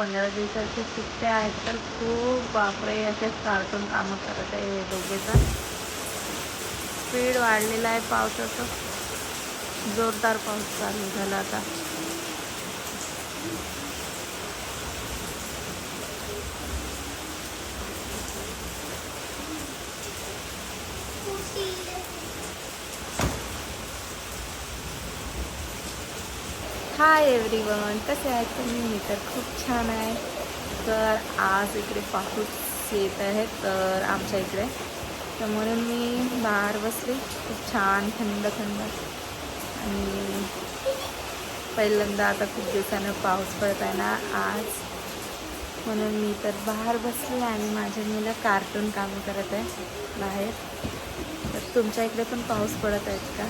पंधरा दिवसाच्या सुट्ट्या आहेत तर खूप बापरे असेच कार्टून कामं करत आहे हे दोघे स्पीड वाढलेला आहे पावसाचं. जोरदार पाऊस चालू झाला आता. हाय एव्हरीवन कसे आहेत तुम्ही मी? तर खूप छान आहे. तर आज इकडे पाऊस येत आहे. तर आमच्या इकडे. तर म्हणून मी बाहेर बसली. खूप छान थंड थंड. आणि पहिल्यांदा आता खूप दिवसानं पाऊस पडत आहे ना आज. म्हणून मी तर बाहेर बसले आणि माझ्या मुलं कार्टून कामं करत आहे बाहेर. तर तुमच्या इकडे पण पाऊस पडत आहेत का?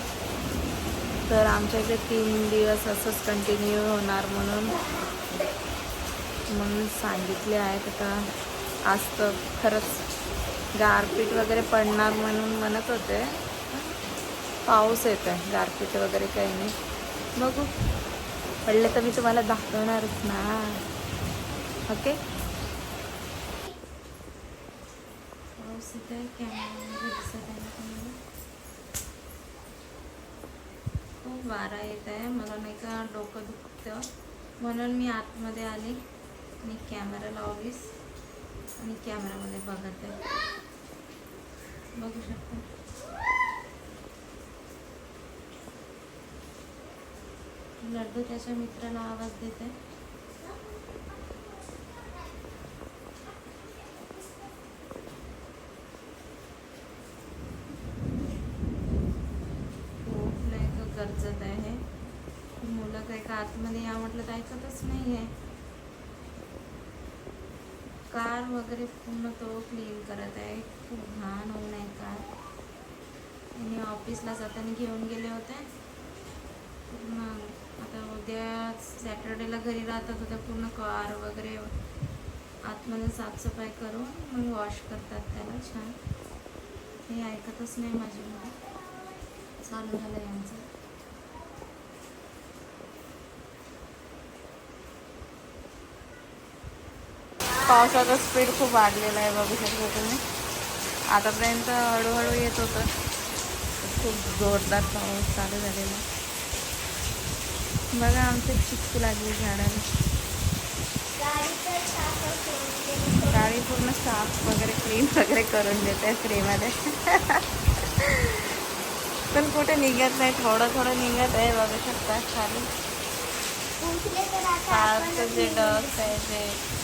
तर आमच्या इथे तीन दिवस असंच कंटिन्यू होणार म्हणून म्हणून सांगितले आहेत. आता आज तर खरंच गारपीट वगैरे पडणार म्हणून म्हणत होते. पाऊस येत आहे गारपीट वगैरे काही नाही. बघू. पडले तर मी तुम्हाला दाखवणारच ना. ओके? पाऊस येत आहे कॅमेरा दिसत आहे ना तुम्हाला खूप वारा येत आहे. मला नाही का डोकं दुखतं. म्हणून मी आतमध्ये आले. आणि कॅमेरा लावलीस. आणि कॅमेरामध्ये बघत आहे. बघू शकता. लड्डू त्याच्या मित्राला आवाज देते आहे नाही का आहे. मुलं काही का आतमध्ये या म्हटलं तर ऐकतच नाही आहे कार वगैरे पूर्ण तो क्लीन करत आहे. खूप घाण होऊन आहे कार आणि ऑफिसला जाताना घेऊन गेले होते. पूर्ण आता उद्या सॅटर्डेला घरी राहतात होत्या पूर्ण कार वगैरे आतमध्ये साफसफाई करून मग वॉश करतात त्याला छान. हे ऐकतच नाही माझी मुलं. चालू झालं यांचं. पावसाचा स्पीड खूप वाढलेला आहे बघू शकता तुम्ही. आतापर्यंत हळूहळू येत होतं. खूप जोरदार पाऊस चालू झालेला. बघा आमचे चिक्कू लागली झाडाला. गाडी पूर्ण साफ वगैरे क्लीन वगैरे करून देते फ्रीमध्ये पण कुठे निघत नाही थोडं थोडं निघत आहे बघू शकता खाली. कारचं जे डस्ट आहे जे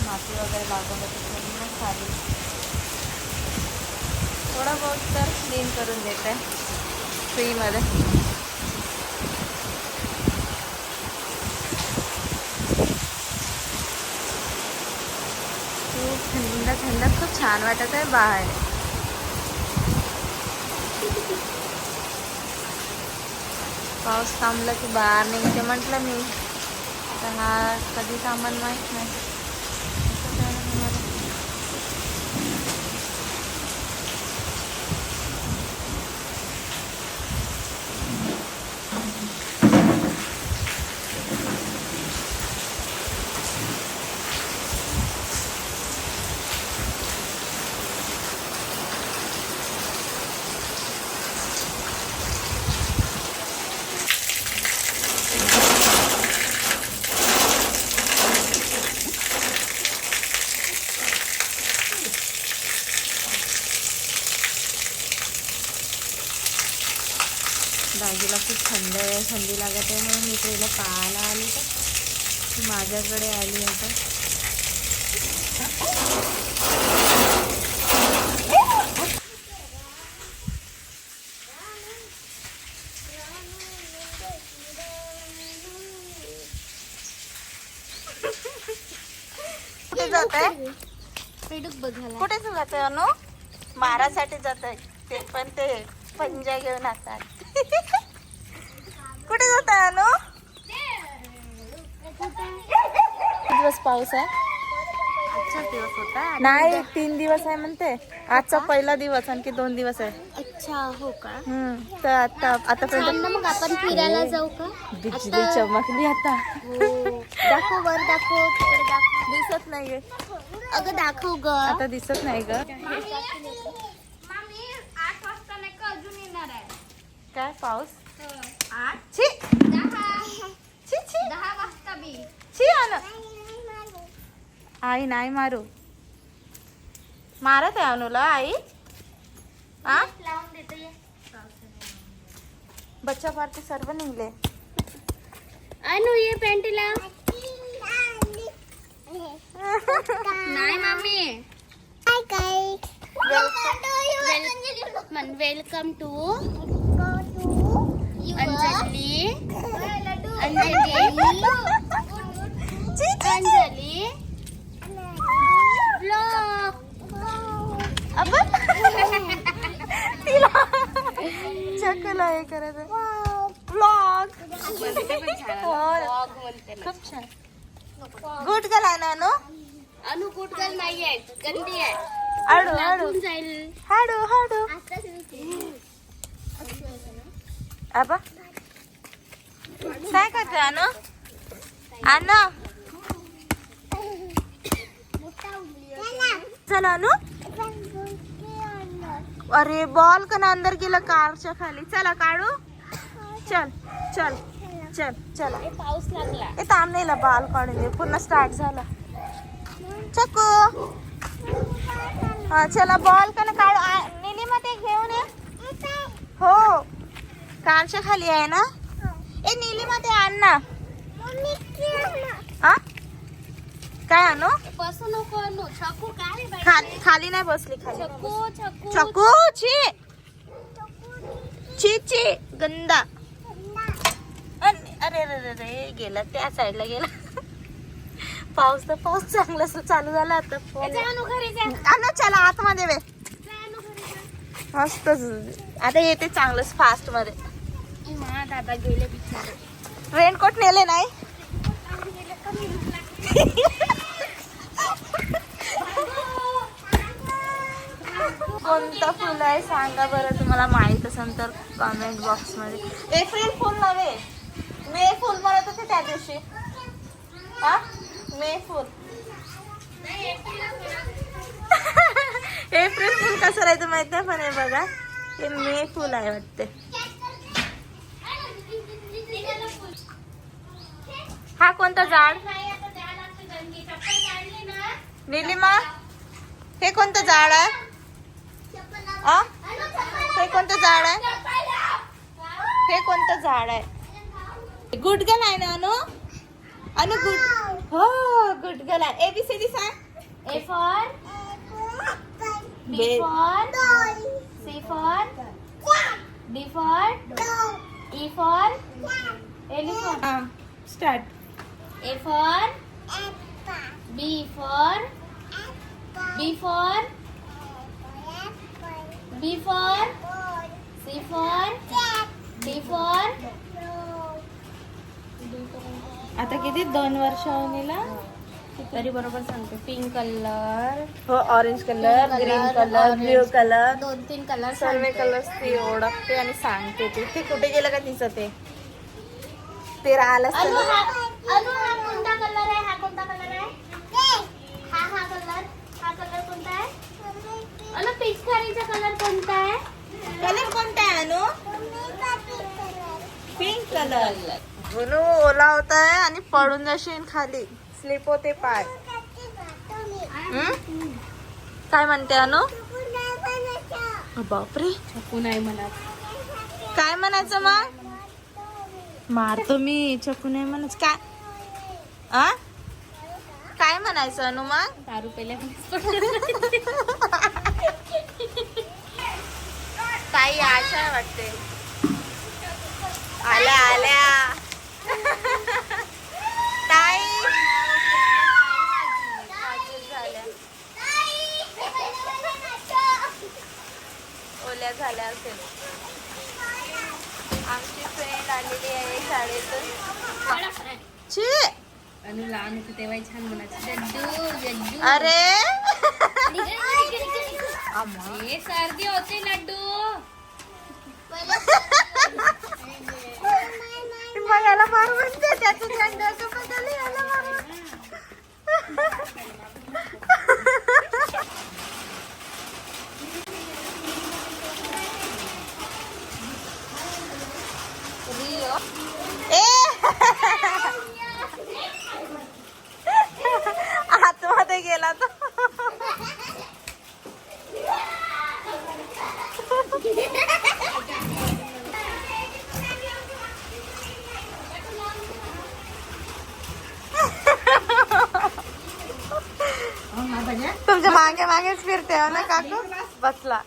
माती वगैरे लागवलं ते पूर्ण खाली. थोडा बहुत तर क्लीन करून देत आहे फ्रीमध्ये खूप थंड थंड खूप छान वाटत आहे बाहेर. पाऊस थांबला की बाहेर निघते म्हटलं मी. तर हा कधी सामान माहीत नाही असं काय नाही मला. दाजीला खूप थंड थंडी लागत आहे म्हणून मी तिला पाहायला आली तर ती माझ्याकडे आली आता कुठे जात आहे पेडूक बघायला. कुठे जात आहे अनु? मारासाठी जात आहे ते पण ते पंजा घेऊन असतात कुठे जात आहे अनु? दिवस पाऊस आहे. दिवस होता. नाही तीन दिवस आहे म्हणते. आजचा पहिला दिवस आणखी दोन दिवस आहे. अच्छा हो का? हम्म तर आता आतापर्यंत चाललं मग आपण फिरायला जाऊ का? बिजली चमकली आता. हो दाखव वर दाखव तिकडे दाखव. दिसत नाहीये. अगं दाखव ग. आता दिसत नाही ग मामी आठ वाजता नाही का अजून येणार आहे काय पाऊस? आठ. छी. दहा. छी छी. दहा वाजता बी. छी अनु आई नाही मारू. मारत आहे अनुला आई. आ? लावून देते. ये. बच्चा पार्टी सर्व निघले. अनु ये पॅन्टी लाव. नाही मामी welcome welcome to Anjali Anjali Anjali blog अब तिला चकला हे करत ब्लॉग खूप छान गुड गेला ना अनु अनु कुठगल नाही आहे गंदी आहे आडू आडू लागून जाईल हाडू हाडू अबा काय करते अनु? अनु? चला अनु. अरे बॉल कन अंदर गेला कारच्या खाली. चला काढू? चल चल चल चला. पाऊस लागला ए थांब नाही काढून दे. पुन्हा स्टार्ट झाला. चकू. हा चला बॉल कन काढू. आ- निलिमा ते घेऊन ये. हो. कारच्या खाली आहे ना? ए निलिमा ते आण ना. हा? काय आणू? बसू नको छकू काय? खाली खाली नाही बसली खाली छकू छकू चकू छी. छी. छी गंदा. अरे अरे अरे अरे गेला त्या साईडला गेला. पाऊस तर पाऊस चांगला चालू झाला आता. अनु चला आतमध्ये वे मस्तच आता येते चांगलंच फास्टमध्ये. दादा गेले बिचारे रेनकोट नेले नाही? कोणतं फुल आहे सांगा बरं तुम्हाला माहीत असेल तर कमेंट बॉक्समध्ये. एप्रिल फुल नव्हे. मे फुल म्हणत होते त्या दिवशी. हा? मे फुल. एप्रिल फुल कसं राहायचं माहीत नाही पण हे बघा हे मे फुल आहे वाटते. हा कोणता झाड? निलिमा हे कोणतं झाड आहे? हे कोणतं झाड आहे? हे कोणतं झाड आहे? गुडगल आहे ना अनु? अनु गुड हो गुडगल आहे एबीसीडी सांग ए फॉर? बी बे- for? C for? D for? E for? Elephant हा start A for B for B for B for C for D for आता किती? दोन वर्ष तरी बरोबर सांगते. पिंक कलर हो orange colour green colour blue colour दोन तीन कलर सर्व कलर्स ती ओळखते आणि सांगते ती. ते कुठे गेलं का तिचं ते ते राहिलं असतं अनु ना. हा अनु हा कोणता कलर आहे हा कोणता कलर आहे हा हा कलर हा कलर कोणता अनु पिचकारीचा कलर कोणता आहे? कलर कोणता आहे अनु? पिंक कलर गुनू ओला होत आहे आणि पडून जाशील खाली. स्लिप होते पाय. हम्म? काय म्हणते अनु? बापरे. छकू नाही म्हणत. काय म्हणायचं मग? मारतो मी चकू नाही म्हणायच काय? आ? काय म्हणायचं अनु मग? दारू पेल्या ताई आशा वाटते. आल्या आल्या. ताई. ओल्या झाल्या असेल. आमची फ्रेंड आलेली आहे शाळेतून. छी. अनु लहान होती तेव्हा छान म्हणायचं. अरे. हे सर्दी होते लड्डू मग याला मार म्हणते त्याचं तुमच्या मागे मागेच फिरते हो ना काकू? बसला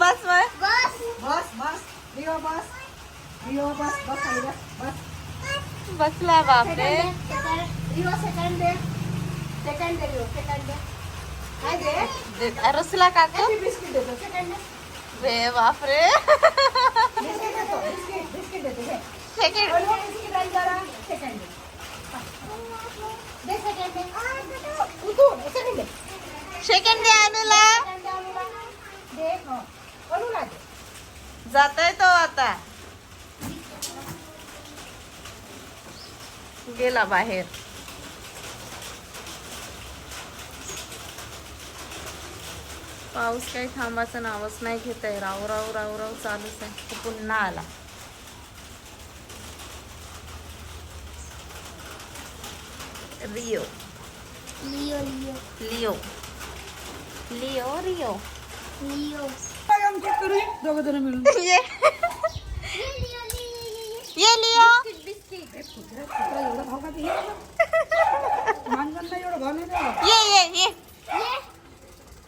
बस बस। बस। बस बस। बस। बसला बापरे सेकंड दे. सेकंड दे सेकंड दे. काय दे? रुसला काकू. मी बिस्किट देतो सेकंड दे. रे बापरे. बिस्किट देतो बिस्किट बिस्किट देतो घे. सेकंड. अरे, बिस्किट आणि जरा सेकंड दे. सेकंड सेकंड अनुला. सेकंड दे अनुला. दे हो. अनुला दे. जातोय तो आता. गेला बाहेर. पाऊस काही थांबाचं नावच नाही घेत आहे. राव राव राव राव चालूच आहे. तो पुन्हा आला. Rio. Leo Leo. Leo. Leo Rio. Leo. काय आमचे करू दोघं जण मिळून. ये. ये लिओ. एवढा भाव का ते? मानगंना एवढा भाव नाही द्यावा. ये ये. ये.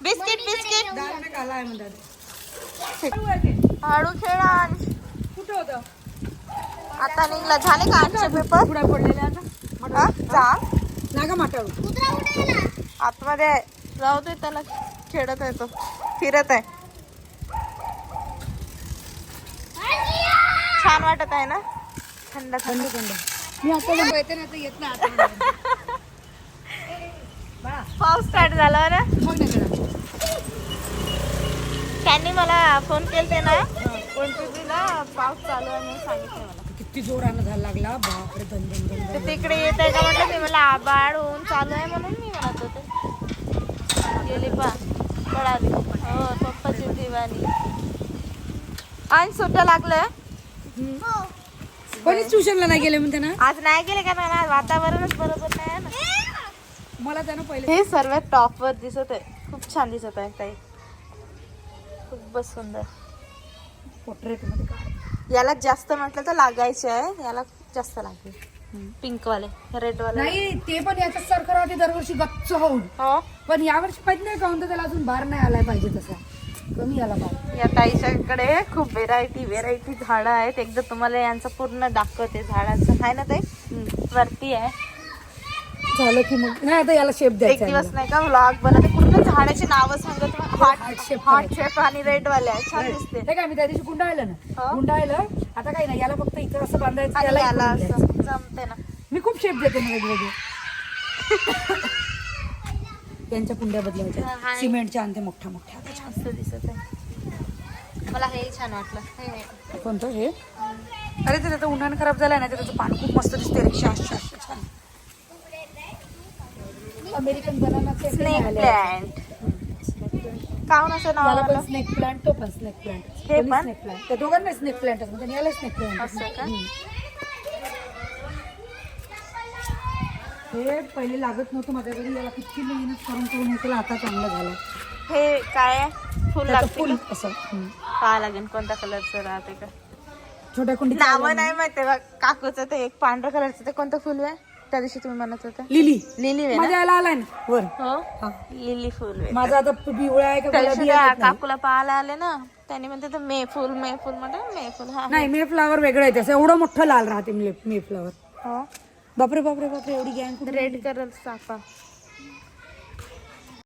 Biscuit biscuit. दार नाही का आलाय म्हणतात. हाडू खेळा. कुठं होतं? आता निघला. झाले का आजचे पेपर? पुढे पडलेले आता? हा? जा. नागा माटाळू कुत्रा कुठे गेला आतमध्ये आहे. जाऊ दे त्याला. खेळत आहे तो. फिरत आहे. छान वाटत आहे ना? थंड थंड. थंड मी आता येते ना आता येत नाही आता बाळा पाऊस स्टार्ट झाला ना. त्यांनी मला फोन केलते ना. कोणतीला पाऊस चालू आहे म्हणून सांगितलं मला. किती जोरानं झाला लागला. बापरे दन दन दन तर दन. तिकडे येत आहे का म्हटलं ते मला आबाळ होऊन चालू आहे म्हणून मी म्हणत होते. गेली पा पळाली हो पप्पाची दिवाणी आणि सुट्ट्या लागलं कोणीच ट्युशनला नाही गेले म्हणते ना? आज नाही गेले का ना? वातावरणच बरोबर नाही आहे ना. मला त्यानं पहिले हे सर्वात टॉपवर दिसत आहे. खूप छान दिसत आहे ताई. खूपच सुंदर. पोर्ट्रेटमध्ये काढ. याला जास्त म्हटलं तर लागायचे आहे. याला जास्त लागेल. पिंक वाले रेड वाले नाही ते पण याच्यात सारखं राहते दरवर्षी गच्च होऊन. हो. पण यावर्षी पाहिजे नाही काऊन तर त्याला अजून बार नाही आलाय पाहिजे तसा. कमी आला बार. या ताईच्याकडे खूप व्हेरायटी व्हेरायटी झाडं आहेत. एकदा तुम्हाला यांचं पूर्ण दाखवते झाडाचं. आहे ना ते वरती आहे. झालं की मग नाही आता याला शेप एक द्यायचा दिवस नाही का व्लॉग बनवते? पूर्ण झाडाची नावं सांगत Heart हॉट shape हॉट करायचं. शेप आणि रेड वाले छान दिसते. हे काय मी त्या दिवशी गुंडाळलं ना? हो. गुंडाळलं आता काही नाही याला फक्त इथं असं बांधायचं आणि याला इकडून असं द्यायचं. जमते ना. मी खूप शेप देते ना वेगवेगळे. त्यांच्या कुंड्या हा, बदलायच्या आणि- सिमेंटच्या आणते मोठ्या मोठ्या. मस्त दिसत आहे. मला हे छान वाटलं. हे हे. कोणतं हे? अरे ते त्याचं उन्हान खराब झालंय ना ते त्याचं पान खूप मस्त दिसते रिक्षा. अमेरिकन बनाना स्नेक प्लांट काऊन असं नाव मला पण आलं? स्नेक प्लांट तो पण स्नेक प्लांट हे पण? स्नेक प्लांट त्या दोघांना स्नेक प्लांट म्हणजे याला स्नेक प्लांट असं का? हे पहिले लागत नव्हतं माझ्या घरी. याला किती मेहनत करून करून हे केलं. आता चांगलं झालं. हे काय आहे? फुल त्याचं लागते फुल? असं. हम्म. पाहा लागेल कोणत्या कलरचं राहते का. छोट्या कुंडीत नाव नाही माहिती बघ. काकूचं ते एक पांढऱ्या कलरचं ते कोणतं फुल आहे? त्या दिवशी तुम्ही म्हणत होते? लिली. लिली आहे ना? माझ्या याला आलाय ना. वर. हो? हा. लिली फुल आहे. माझा आता पिवळा आहे का त्या गुलाबी दिवशी आहे त्या माहीत नाही. काकूला पाहायला आले ना त्यांनी म्हणते ते मे फुल मे फुल म्हणतात मे फुल हा नाही मे फ्लावर वेगळं आहे त्याचं. एवढं मोठं लाल राहते मे फ्लावर हो? बापरे बापरे बापरे एवढी गॅंग कुठे रेड कलर चाफा